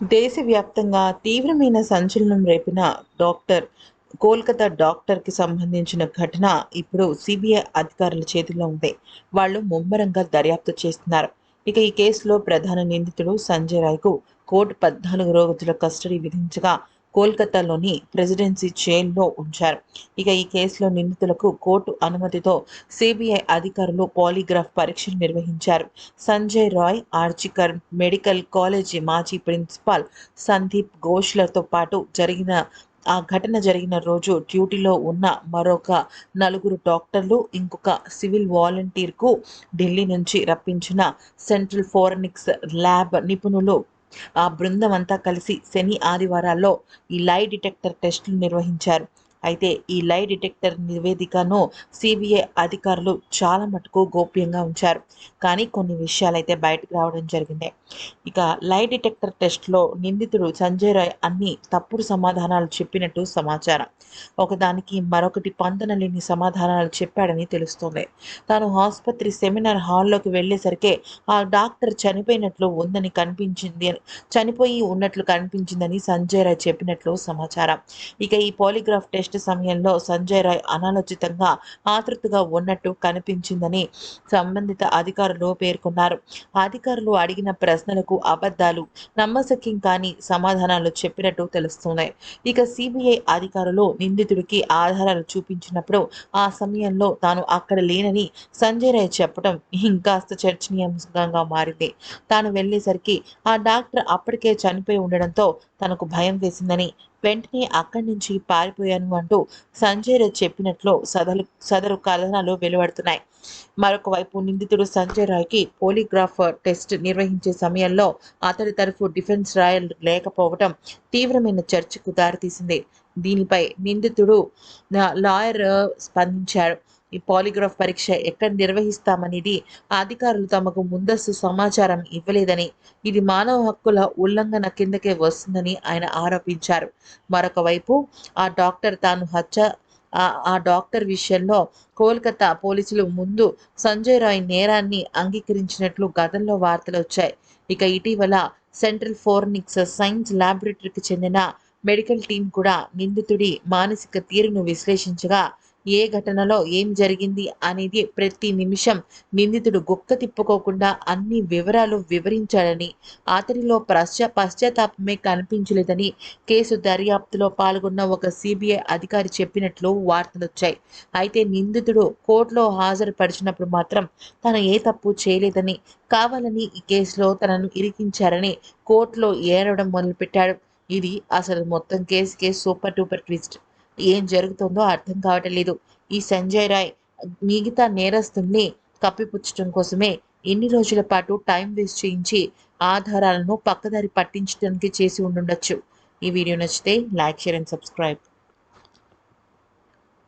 దేశవ్యాప్తంగా తీవ్రమైన సంచలనం రేపిన డాక్టర్ కోల్కతా డాక్టర్కి సంబంధించిన ఘటన ఇప్పుడు సిబిఐ అధికారుల చేతిలో ఉంది. వాళ్ళు ముమ్మరంగా దర్యాప్తు చేస్తున్నారు. ఇక ఈ కేసులో ప్రధాన నిందితుడు సంజయ్ రాయ్కు కోర్టు పద్నాలుగు రోజుల కస్టడీ విధించగా కోల్కతాలోని ప్రెసిడెన్సీ జైల్లో ఉంచారు. ఇక ఈ కేసులో నిందితులకు కోర్టు అనుమతితో సిబిఐ అధికారులు పాలిగ్రాఫ్ పరీక్షలు నిర్వహించారు. సంజయ్ రాయ్ ఆర్చికర్ మెడికల్ కాలేజీ మాజీ ప్రిన్సిపాల్ సందీప్ ఘోష్లతో పాటు జరిగిన ఆ ఘటన జరిగిన రోజు డ్యూటీలో ఉన్న మరొక నలుగురు డాక్టర్లు ఇంకొక సివిల్ వాలంటీర్కు ఢిల్లీ నుంచి రప్పించిన సెంట్రల్ ఫోరెనిక్స్ ల్యాబ్ నిపుణులు ఆ బృందం అంతా కలిసి శని ఆదివారాల్లో ఈ లై డిటెక్టర్ టెస్టులు నిర్వహించారు. అయితే ఈ లై డిటెక్టర్ నివేదికను సిబిఐ అధికారులు చాలా మటుకు గోప్యంగా ఉంచారు. కానీ కొన్ని విషయాలైతే బయటకు రావడం జరిగింది. ఇక లై డిటెక్టర్ టెస్ట్లో నిందితుడు సంజయ్ రాయ్ అన్ని తప్పుడు సమాధానాలు చెప్పినట్టు సమాచారం. ఒకదానికి మరొకటి పొందన లేని సమాధానాలు చెప్పాడని తెలుస్తోంది. తాను ఆసుపత్రి సెమినార్ హాల్లోకి వెళ్ళేసరికి ఆ డాక్టర్ చనిపోయినట్లు ఉందని కనిపించింది చనిపోయి ఉన్నట్లు కనిపించిందని సంజయ్ రాయ్ చెప్పినట్లు సమాచారం. ఇక ఈ పాలిగ్రాఫ్ టెస్ట్ సమయంలో సంజయ్ రాయ్ అనాలోచితంగా ఆతృతగా ఉన్నట్టు కనిపించిందని సంబంధిత అధికారులు పేర్కొన్నారు. అధికారులు అడిగిన ప్రశ్నలకు అబద్ధాలు నమ్మశక్యం కాని సమాధానాలు చెప్పినట్టు తెలుస్తుంది ఇక సిబిఐ అధికారులు నిందితుడికి ఆధారాలు చూపించినప్పుడు ఆ సమయంలో తాను అక్కడ లేనని సంజయ్ రాయ్ చెప్పడం ఇంకాస్త చర్చనీయాంశంగా మారింది. తాను వెళ్ళేసరికి ఆ డాక్టర్ అప్పటికే చనిపోయి ఉండడంతో తనకు భయం వేసిందని వెంటనే అక్కడి నుంచి పారిపోయాను అంటూ సంజయ్ రాయ్ చెప్పినట్లు సదరు సదరు కథనాలు వెలువడుతున్నాయి. మరొక వైపు నిందితుడు సంజయ్ రాయ్కి పోలీగ్రాఫ్ టెస్ట్ నిర్వహించే సమయంలో అతడి తరఫు డిఫెన్స్ రాయల్ లేకపోవడం తీవ్రమైన చర్చకు దారితీసింది. దీనిపై నిందితుడు లాయర్ స్పందించారు. ఈ పాలిగ్రాఫ్ పరీక్ష ఎక్కడ నిర్వహిస్తామనేది అధికారులు తమకు ముందస్తు సమాచారం ఇవ్వలేదని ఇది మానవ హక్కుల ఉల్లంఘన కిందకే వస్తుందని ఆయన ఆరోపించారు. మరొక వైపు ఆ డాక్టర్ తాను హత్య ఆ డాక్టర్ విషయంలో కోల్కతా పోలీసులు ముందు సంజయ్ రాయ్ నేరాన్ని అంగీకరించినట్లు గతంలో వార్తలు వచ్చాయి. ఇక ఇటీవల సెంట్రల్ ఫోర్నిక్స్ సైన్స్ ల్యాబొరేటరీకి చెందిన మెడికల్ టీం కూడా నిందితుడి మానసిక తీరును విశ్లేషించగా ఏ ఘటనలో ఏం జరిగింది అనేది ప్రతి నిమిషం నిందితుడు గుక్క తిప్పుకోకుండా అన్ని వివరాలు వివరించాడని అతనిలో పశ్చా పశ్చాత్తాపమే కనిపించలేదని కేసు దర్యాప్తులో పాల్గొన్న ఒక సిబిఐ అధికారి చెప్పినట్లు వార్తలు వచ్చాయి. అయితే నిందితుడు కోర్టులో హాజరుపరిచినప్పుడు మాత్రం తను ఏ తప్పు చేయలేదని కావాలని ఈ కేసులో తనను ఇరికించారని కోర్టులో ఏడవడం మొదలుపెట్టాడు. ఇది అసలు మొత్తం కేసుకే సూపర్ డూపర్ ట్విస్ట్. ఏం జరుగుతుందో అర్థం కావటం లేదు. ఈ సంజయ్ రాయ్ మిగతా నేరస్తుల్ని కప్పిపుచ్చడం కోసమే ఎన్ని రోజుల పాటు టైం వేస్ట్ చేయించి ఆధారాలను పక్కదారి పట్టించడానికి చేసి ఉండుండొచ్చు. ఈ వీడియో నచ్చితే లైక్ షేర్ అండ్ సబ్స్క్రైబ్.